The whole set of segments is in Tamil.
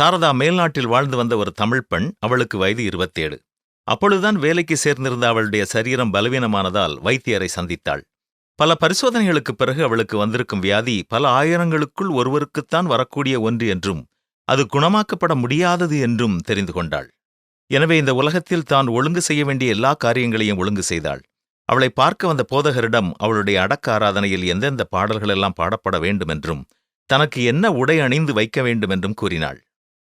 சாரதா மேல்நாட்டில் வாழ்ந்து வந்த ஒரு தமிழ் பெண் அவளுக்கு வயது இருபத்தேழு. அப்பொழுதுதான் வேலைக்கு சேர்ந்திருந்த அவளுடைய சரீரம் பலவீனமானதால் வைத்தியரை சந்தித்தாள். பல பரிசோதனைகளுக்குப் பிறகு அவளுக்கு வந்திருக்கும் வியாதி பல ஆயிரங்களுக்குள் ஒருவருக்குத்தான் வரக்கூடிய ஒன்று என்றும் அது குணமாக்கப்பட முடியாதது என்றும் தெரிந்து கொண்டாள். எனவே இந்த உலகத்தில் தான் ஒழுங்கு செய்ய வேண்டிய எல்லா காரியங்களையும் ஒழுங்கு செய்தாள். அவளை பார்க்க வந்த போதகரிடம் அவளுடைய அடக்க ஆராதனையில் எந்தெந்த பாடல்களெல்லாம் பாடப்பட வேண்டுமென்றும் தனக்கு என்ன உடை அணிந்து வைக்க வேண்டுமென்றும் கூறினாள்.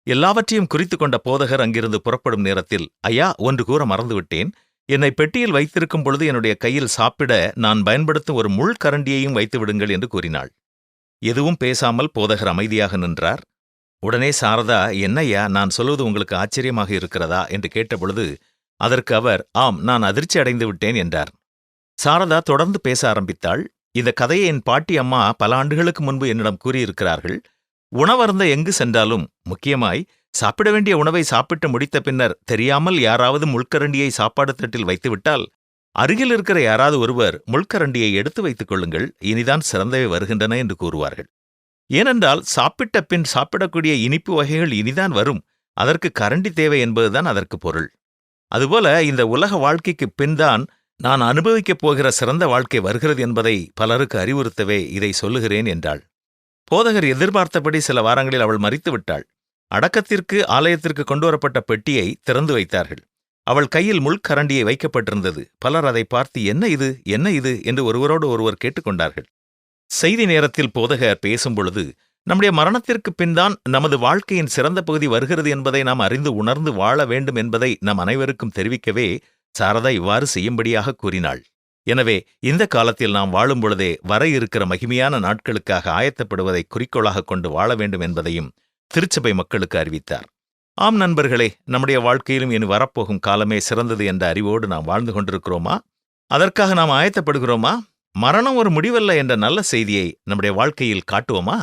எல்லாவற்றையும் குறித்து கொண்ட போதகர் அங்கிருந்து புறப்படும் நேரத்தில் ஐயா ஒன்று கூற மறந்துவிட்டேன். என்னை பெட்டியில் வைத்திருக்கும் பொழுது என்னுடைய கையில் சாப்பிட நான் பயன்படுத்தும் ஒரு முள் கரண்டியையும் வைத்து விடுங்கள் என்று கூறினாள். எதுவும் பேசாமல் போதகர் அமைதியாக நின்றார். உடனே சாரதா என்னய்யா நான் சொல்வது உங்களுக்கு ஆச்சரியமாக இருக்கிறதா? என்று கேட்டபொழுது அதற்கு அவர் ஆம் நான் அதிர்ச்சி அடைந்து விட்டேன் என்றார். சாரதா தொடர்ந்து பேச ஆரம்பித்தாள். இந்த கதையை என் பாட்டி அம்மா பல ஆண்டுகளுக்கு முன்பு என்னிடம் கூறியிருக்கிறார்கள். உணவருந்த எங்கு சென்றாலும் முக்கியமாய் சாப்பிட வேண்டிய உணவை சாப்பிட்டு முடித்த பின்னர் தெரியாமல் யாராவது முள்கரண்டியை சாப்பாடு தட்டில் வைத்துவிட்டால் அருகில் இருக்கிற யாராவது ஒருவர் முள்கரண்டியை எடுத்து வைத்துக் கொள்ளுங்கள். இனிதான் சிறந்தவை வருகின்றன என்று கூறுவார்கள். ஏனென்றால் சாப்பிட்ட பின் சாப்பிடக்கூடிய இனிப்பு வகைகள் இனிதான் வரும். அதற்கு கரண்டி தேவை என்பதுதான் அதற்கு பொருள். அதுபோல இந்த உலக வாழ்க்கைக்கு பின்தான் நான் அனுபவிக்கப் போகிற சிறந்த வாழ்க்கை வருகிறது என்பதை பலருக்கு அறிவுறுத்தவே இதை சொல்லுகிறேன் என்றாள். போதகர் எதிர்பார்த்தபடி சில வாரங்களில் அவள் மறித்துவிட்டாள் அடக்கத்திற்கு ஆலயத்திற்கு கொண்டுவரப்பட்ட பெட்டியை திறந்து வைத்தார்கள். அவள் கையில் முள்கரண்டியை வைக்கப்பட்டிருந்தது. பலர் அதை பார்த்து என்ன இது? என்ன இது? என்று ஒருவரோடு ஒருவர் கேட்டுக்கொண்டார்கள். செய்தி நேரத்தில் போதகர் பேசும்பொழுது நம்முடைய மரணத்திற்கு பின்தான் நமது வாழ்க்கையின் சிறந்த பகுதி வருகிறது என்பதை நாம் அறிந்து உணர்ந்து வாழ வேண்டும் என்பதை நம் அனைவருக்கும் தெரிவிக்கவே சாரதா இவ்வாறு செய்யும்படியாக கூறினாள். எனவே இந்த காலத்தில் நாம் வாழும் பொழுதே வர இருக்கிற மகிமையான நாட்களுக்காக ஆயத்தப்படுவதை குறிக்கோளாக கொண்டு வாழ வேண்டும் என்பதையும் திருச்சபை மக்களுக்கு அறிவித்தார். ஆம் நண்பர்களே நம்முடைய வாழ்க்கையிலும் இனி வரப்போகும் காலமே சிறந்தது என்ற அறிவோடு நாம் வாழ்ந்து கொண்டிருக்கிறோமா? அதற்காக நாம் ஆயத்தப்படுகிறோமா? மரணம் ஒரு முடிவல்ல என்ற நல்ல செய்தியை நம்முடைய வாழ்க்கையில் காட்டுவோமா?